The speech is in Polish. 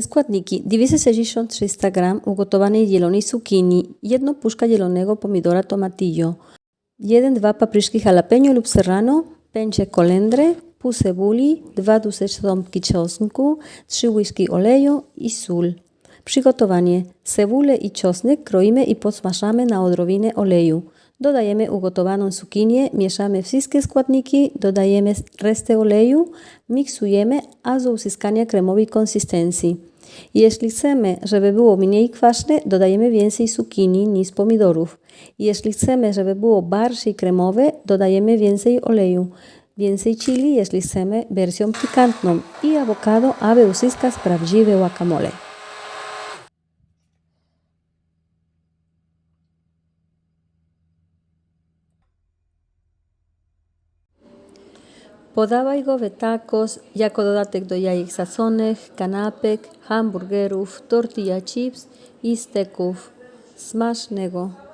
Składniki 263 g ugotowanej zielonej cukinii, 1 puszka zielonego pomidora tomatillo, 1-2 papryczki jalapeno lub serrano, pęczek kolendry, pół cebuli, 2 duże ząbki czosnku, 3 łyżki oleju i sól. Przygotowanie. Cebulę i czosnek kroimy i podsmażamy na odrobinę oleju. Dodajemy ugotowaną cukinię, mieszamy wszystkie składniki, dodajemy resztę oleju, miksujemy aż do uzyskania kremowej konsystencji. Jeśli chcemy, żeby było mniej kwaśne, dodajemy więcej cukinii niż pomidorów. Jeśli chcemy, żeby było bardziej kremowe, dodajemy więcej oleju. Więcej chili, jeśli chcemy wersję pikantną i awokado, aby uzyskać prawdziwe guacamole. Podawaj go w tacos jako dodatek do jajek sasonych, kanapek, hamburgerów, tortilla chips i steków. Smacznego!